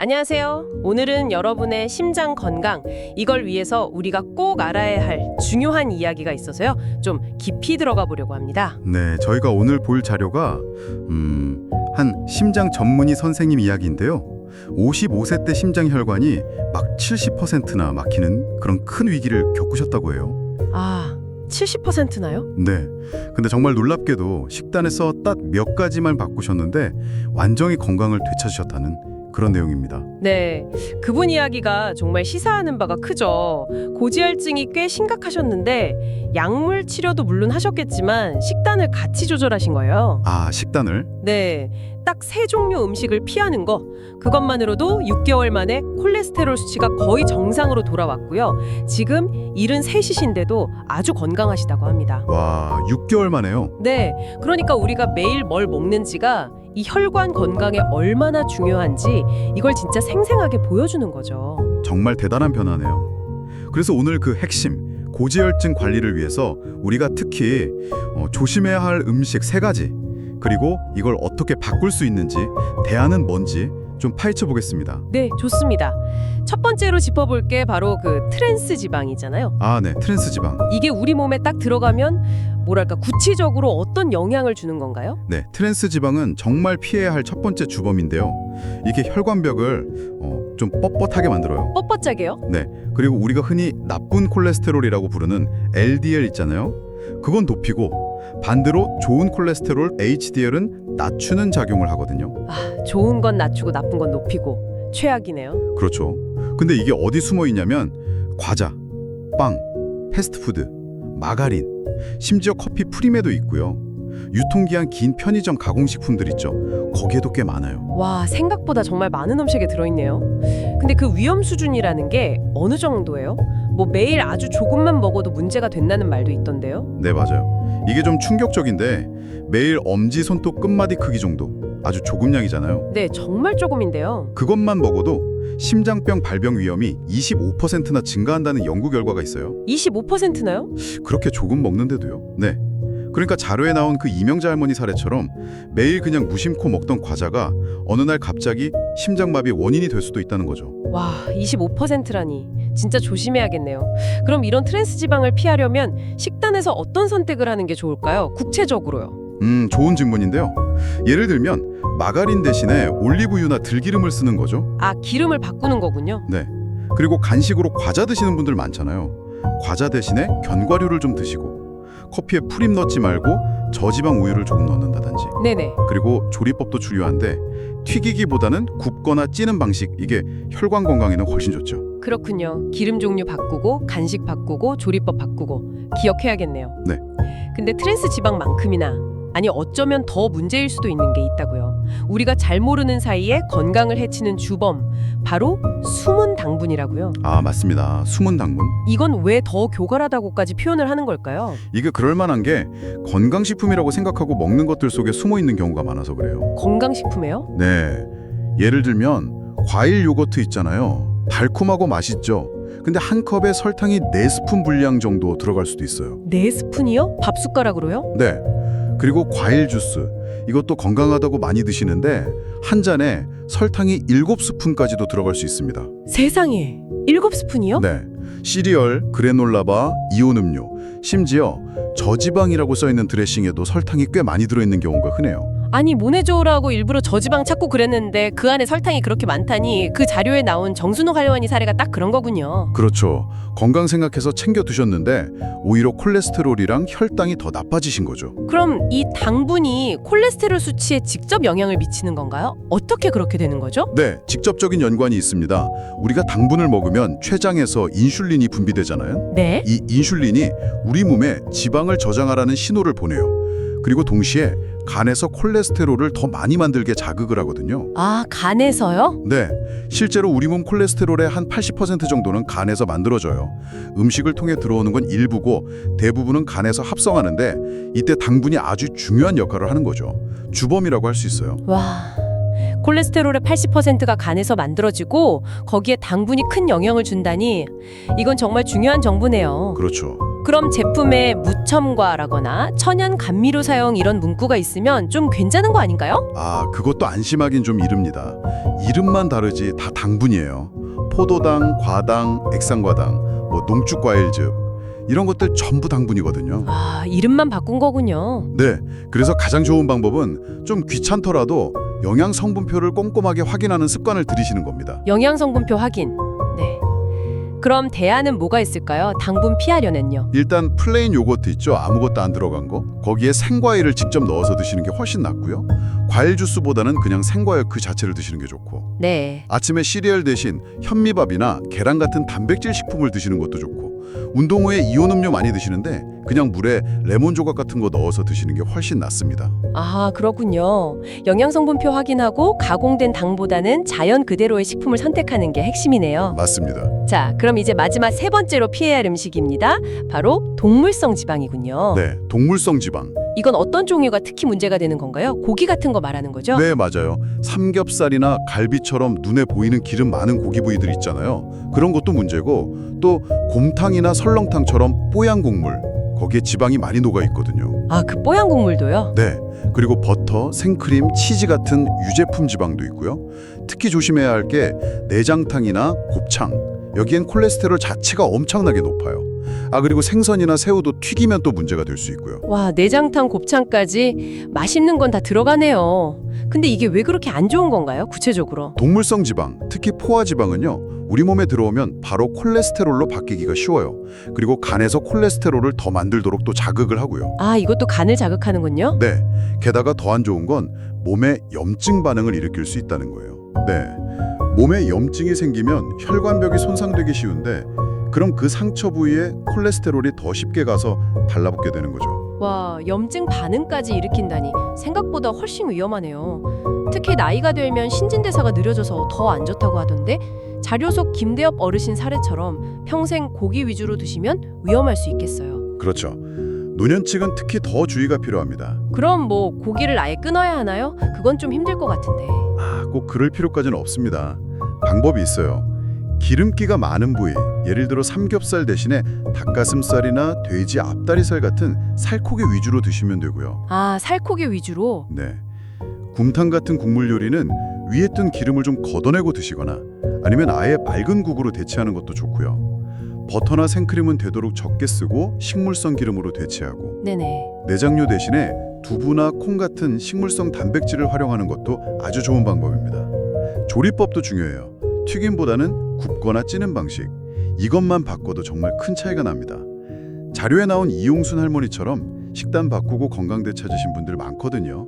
안녕하세요. 오늘은 여러분의 심장 건강, 이걸 위해서 우리가 꼭 알아야 할 중요한 이야기가 있어서요. 좀 깊이 들어가 보려고 합니다. 네, 저희가 오늘 볼 자료가 음, 한 심장 전문의 선생님 이야기인데요. 55세 때 심장 혈관이 막 70%나 막히는 그런 큰 위기를 겪으셨다고 해요. 아, 70%나요? 네. 근데 정말 놀랍게도 식단에서 딱 몇 가지만 바꾸셨는데 완전히 건강을 되찾으셨다는 그런 내용입니다. 네. 그분 이야기가 정말 시사하는 바가 크죠. 고지혈증이 꽤 심각하셨는데 약물 치료도 물론 하셨겠지만 식단을 같이 조절하신 거예요. 아, 식단을? 네. 딱 세 종류 음식을 피하는 거. 그것만으로도 6개월 만에 콜레스테롤 수치가 거의 정상으로 돌아왔고요. 지금 73이신데도 아주 건강하시다고 합니다. 와, 6개월 만에요. 네. 그러니까 우리가 매일 뭘 먹는지가 이 혈관 건강에 얼마나 중요한지 이걸 진짜 생생하게 보여주는 거죠. 정말 대단한 변화네요. 그래서 오늘 그 핵심 고지혈증 관리를 위해서 우리가 특히 어, 조심해야 할 음식 세 가지 그리고 이걸 어떻게 바꿀 수 있는지 대안은 뭔지 좀 파헤쳐 보겠습니다. 네, 좋습니다. 첫 번째로 짚어볼 게 바로 그 트랜스 지방이잖아요. 아, 네, 트랜스 지방. 이게 우리 몸에 딱 들어가면 뭐랄까 구체적으로 어떤 영향을 주는 건가요? 네, 트랜스 지방은 정말 피해야 할 첫 번째 주범인데요. 이게 혈관벽을 어, 좀 뻣뻣하게 만들어요. 뻣뻣하게요? 그리고 우리가 흔히 나쁜 콜레스테롤이라고 부르는 LDL 있잖아요. 그건 높이고 반대로 좋은 콜레스테롤 HDL은 낮추는 작용을 하거든요. 아, 좋은 건 낮추고 나쁜 건 높이고 최악이네요. 그렇죠. 근데 이게 어디 숨어 있냐면 과자, 빵, 패스트푸드, 마가린, 심지어 커피 프림에도 있고요. 유통기한 긴 편의점 가공식품들 있죠. 거기에도 꽤 많아요. 와, 생각보다 정말 많은 음식에 들어있네요. 근데 그 위험 수준이라는 게 어느 정도예요? 뭐 매일 아주 조금만 먹어도 문제가 된다는 말도 있던데요. 네, 맞아요. 이게 좀 충격적인데 매일 엄지 손톱 끝마디 크기 정도. 아주 조금 양이잖아요. 네, 정말 조금인데요. 그것만 먹어도 심장병 발병 위험이 25%나 증가한다는 연구 결과가 있어요. 25%나요? 그렇게 조금 먹는데도요. 네. 그러니까 자료에 나온 그 이명자 할머니 사례처럼 매일 그냥 무심코 먹던 과자가 어느 날 갑자기 심장마비 원인이 될 수도 있다는 거죠. 와, 25%라니. 진짜 조심해야겠네요. 그럼 이런 트랜스 지방을 피하려면 식단에서 어떤 선택을 하는 게 좋을까요? 구체적으로요. 음, 좋은 질문인데요. 예를 들면 마가린 대신에 올리브유나 들기름을 쓰는 거죠. 아, 기름을 바꾸는 거군요. 네. 그리고 간식으로 과자 드시는 분들 많잖아요. 과자 대신에 견과류를 좀 드시고 커피에 프림 넣지 말고 저지방 우유를 조금 넣는다든지 네네. 그리고 조리법도 중요한데 튀기기보다는 굽거나 찌는 방식 이게 혈관 건강에는 훨씬 좋죠. 그렇군요. 기름 종류 바꾸고 간식 바꾸고 조리법 바꾸고 기억해야겠네요. 네. 근데 트랜스 지방만큼이나 아니 어쩌면 더 문제일 수도 있는 게 있다고요. 우리가 잘 모르는 사이에 건강을 해치는 주범 바로 숨은 당분이라고요. 아 맞습니다. 숨은 당분 이건 왜 더 교활하다고까지 표현을 하는 걸까요? 이게 그럴 만한 게 건강식품이라고 생각하고 먹는 것들 속에 숨어 있는 경우가 많아서 그래요. 건강식품에요? 네. 예를 들면 과일 요거트 있잖아요. 달콤하고 맛있죠. 근데 한 컵에 설탕이 4스푼 분량 정도 들어갈 수도 있어요. 네 스푼이요? 밥 숟가락으로요? 네. 그리고 과일 주스. 이것도 건강하다고 많이 드시는데 한 잔에 설탕이 7스푼까지도 들어갈 수 있습니다. 세상에 일곱 스푼이요? 네. 시리얼, 그래놀라바, 이온 음료, 심지어 저지방이라고 써 있는 드레싱에도 설탕이 꽤 많이 들어 있는 경우가 흔해요. 아니 모네조라고 일부러 저지방 찾고 그랬는데 그 안에 설탕이 그렇게 많다니 그 자료에 나온 정순옥 할머니 사례가 딱 그런 거군요. 그렇죠. 건강 생각해서 챙겨 두셨는데 오히려 콜레스테롤이랑 혈당이 더 나빠지신 거죠. 그럼 이 당분이 콜레스테롤 수치에 직접 영향을 미치는 건가요? 어떻게 그렇게 되는 거죠? 네, 직접적인 연관이 있습니다. 우리가 당분을 먹으면 췌장에서 인슐린이 분비되잖아요. 네. 이 인슐린이 우리 몸에 지방을 저장하라는 신호를 보내요. 그리고 동시에 간에서 콜레스테롤을 더 많이 만들게 자극을 하거든요. 아 간에서요? 네, 실제로 우리 몸 콜레스테롤의 한 80% 정도는 간에서 만들어져요. 음식을 통해 들어오는 건 일부고 대부분은 간에서 합성하는데 이때 당분이 아주 중요한 역할을 하는 거죠. 주범이라고 할 수 있어요. 와. 콜레스테롤의 80%가 간에서 만들어지고 거기에 당분이 큰 영향을 준다니 이건 정말 중요한 정보네요. 그렇죠. 그럼 제품에 무첨가라거나 천연 감미료 사용 이런 문구가 있으면 좀 괜찮은 거 아닌가요? 아, 그것도 안심하긴 좀 이릅니다. 이름만 다르지 다 당분이에요. 포도당, 과당, 액상과당, 뭐 농축과일즙 이런 것들 전부 당분이거든요. 아, 이름만 바꾼 거군요. 네, 그래서 가장 좋은 방법은 좀 귀찮더라도 영양 성분표를 꼼꼼하게 확인하는 습관을 들이시는 겁니다. 영양 성분표 확인. 네. 그럼 대안은 뭐가 있을까요? 당분 피하려면요. 일단 플레인 요거트 있죠? 아무것도 안 들어간 거. 거기에 생과일을 직접 넣어서 드시는 게 훨씬 낫고요. 과일 주스보다는 그냥 생과일 그 자체를 드시는 게 좋고. 네. 아침에 시리얼 대신 현미밥이나 계란 같은 단백질 식품을 드시는 것도 좋고. 운동 후에 이온 음료 많이 드시는데 그냥 물에 레몬 조각 같은 거 넣어서 드시는 게 훨씬 낫습니다. 아, 그렇군요. 영양 성분표 확인하고 가공된 당보다는 자연 그대로의 식품을 선택하는 게 핵심이네요. 맞습니다. 자, 그럼 이제 마지막 세 번째로 피해야 할 음식입니다. 바로 동물성 지방이군요. 네, 동물성 지방. 이건 어떤 종류가 특히 문제가 되는 건가요? 고기 같은 거 말하는 거죠? 네, 맞아요. 삼겹살이나 갈비처럼 눈에 보이는 기름 많은 고기 부위들 있잖아요. 그런 것도 문제고 또 곰탕이나 설렁탕처럼 뽀얀 국물 거기에 지방이 많이 녹아 있거든요. 아, 그 뽀얀 국물도요? 네. 그리고 버터, 생크림, 치즈 같은 유제품 지방도 있고요. 특히 조심해야 할 게 내장탕이나 곱창. 여기엔 콜레스테롤 자체가 엄청나게 높아요. 아 그리고 생선이나 새우도 튀기면 또 문제가 될 수 있고요. 와, 내장탕, 곱창까지 맛있는 건 다 들어가네요. 근데 이게 왜 그렇게 안 좋은 건가요? 구체적으로? 동물성 지방, 특히 포화 지방은요. 우리 몸에 들어오면 바로 콜레스테롤로 바뀌기가 쉬워요. 그리고 간에서 콜레스테롤을 더 만들도록 또 자극을 하고요. 아, 이것도 간을 자극하는군요. 네. 게다가 더 안 좋은 건 몸에 염증 반응을 일으킬 수 있다는 거예요. 네. 몸에 염증이 생기면 혈관벽이 손상되기 쉬운데 그럼 그 상처 부위에 콜레스테롤이 더 쉽게 가서 달라붙게 되는 거죠. 와, 염증 반응까지 일으킨다니 생각보다 훨씬 위험하네요. 특히 나이가 들면 신진대사가 느려져서 더 안 좋다고 하던데 자료 속 김대엽 어르신 사례처럼 평생 고기 위주로 드시면 위험할 수 있겠어요. 그렇죠. 노년층은 특히 더 주의가 필요합니다. 그럼 뭐 고기를 아예 끊어야 하나요? 그건 좀 힘들 것 같은데. 아, 꼭 그럴 필요까지는 없습니다. 방법이 있어요. 기름기가 많은 부위, 예를 들어 삼겹살 대신에 닭가슴살이나 돼지 앞다리살 같은 살코기 위주로 드시면 되고요. 아, 살코기 위주로? 네. 곰탕 같은 국물 요리는 위에 뜬 기름을 좀 걷어내고 드시거나 아니면 아예 맑은 국으로 대체하는 것도 좋고요. 버터나 생크림은 되도록 적게 쓰고 식물성 기름으로 대체하고 네네. 내장료 대신에 두부나 콩 같은 식물성 단백질을 활용하는 것도 아주 좋은 방법입니다. 조리법도 중요해요. 튀김보다는 굽거나 찌는 방식. 이것만 바꿔도 정말 큰 차이가 납니다. 자료에 나온 이용순 할머니처럼 식단 바꾸고 건강대 찾으신 분들 많거든요.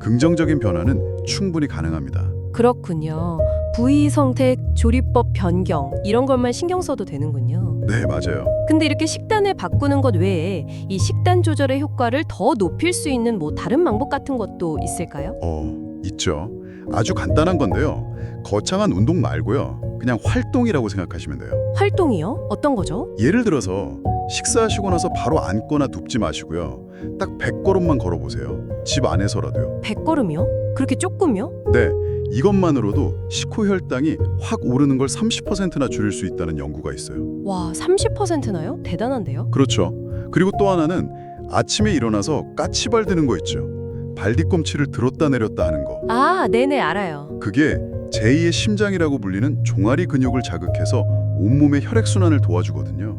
긍정적인 변화는 충분히 가능합니다. 그렇군요. 부위 선택, 조리법 변경 이런 것만 신경 써도 되는군요. 네, 맞아요. 근데 이렇게 식단을 바꾸는 것 외에 이 식단 조절의 효과를 더 높일 수 있는 뭐 다른 방법 같은 것도 있을까요? 어, 있죠. 아주 간단한 건데요. 거창한 운동 말고요. 그냥 활동이라고 생각하시면 돼요. 활동이요? 어떤 거죠? 예를 들어서 식사하시고 나서 바로 앉거나 눕지 마시고요. 딱 100걸음만 걸어보세요. 집 안에서라도요. 100걸음이요? 그렇게 조금요? 네, 이것만으로도 식후 혈당이 확 오르는 걸 30%나 줄일 수 있다는 연구가 있어요. 와, 30%나요? 대단한데요? 그렇죠. 그리고 또 하나는 아침에 일어나서 까치발 드는 거 있죠. 발 뒤꿈치를 들었다 내렸다 하는 거. 아, 네네 알아요. 그게 제2의 심장이라고 불리는 종아리 근육을 자극해서 온몸의 혈액순환을 도와주거든요.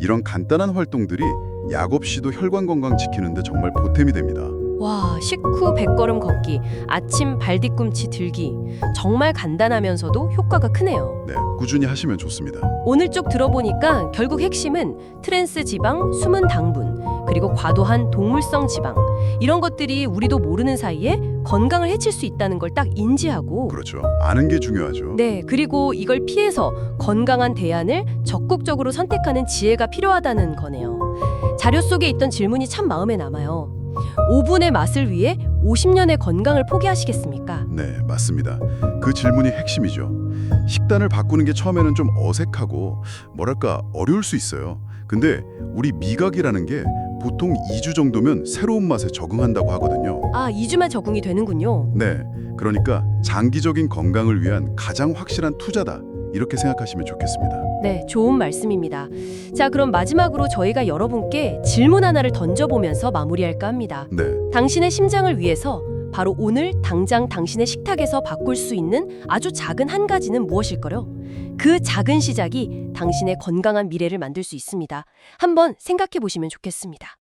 이런 간단한 활동들이 약 없이도 혈관 건강 지키는데 정말 보탬이 됩니다. 와, 식후 100걸음 걷기, 아침 발 뒤꿈치 들기. 정말 간단하면서도 효과가 크네요. 네, 꾸준히 하시면 좋습니다. 오늘 쭉 들어보니까 결국 핵심은 트랜스 지방, 숨은 당분, 그리고 과도한 동물성 지방 이런 것들이 우리도 모르는 사이에 건강을 해칠 수 있다는 걸 딱 인지하고 그렇죠. 아는 게 중요하죠. 네, 그리고 이걸 피해서 건강한 대안을 적극적으로 선택하는 지혜가 필요하다는 거네요. 자료 속에 있던 질문이 참 마음에 남아요. 5분의 맛을 위해 50년의 건강을 포기하시겠습니까? 네, 맞습니다. 그 질문이 핵심이죠. 식단을 바꾸는 게 처음에는 좀 어색하고 뭐랄까 어려울 수 있어요. 근데 우리 미각이라는 게 보통 2주 정도면 새로운 맛에 적응한다고 하거든요. 아, 2주만 적응이 되는군요. 네, 그러니까 장기적인 건강을 위한 가장 확실한 투자다. 이렇게 생각하시면 좋겠습니다. 네, 좋은 말씀입니다. 자, 그럼 마지막으로 저희가 여러분께 질문 하나를 던져보면서 마무리할까 합니다. 네. 당신의 심장을 위해서 바로 오늘 당장 당신의 식탁에서 바꿀 수 있는 아주 작은 한 가지는 무엇일까요? 그 작은 시작이 당신의 건강한 미래를 만들 수 있습니다. 한번 생각해 보시면 좋겠습니다.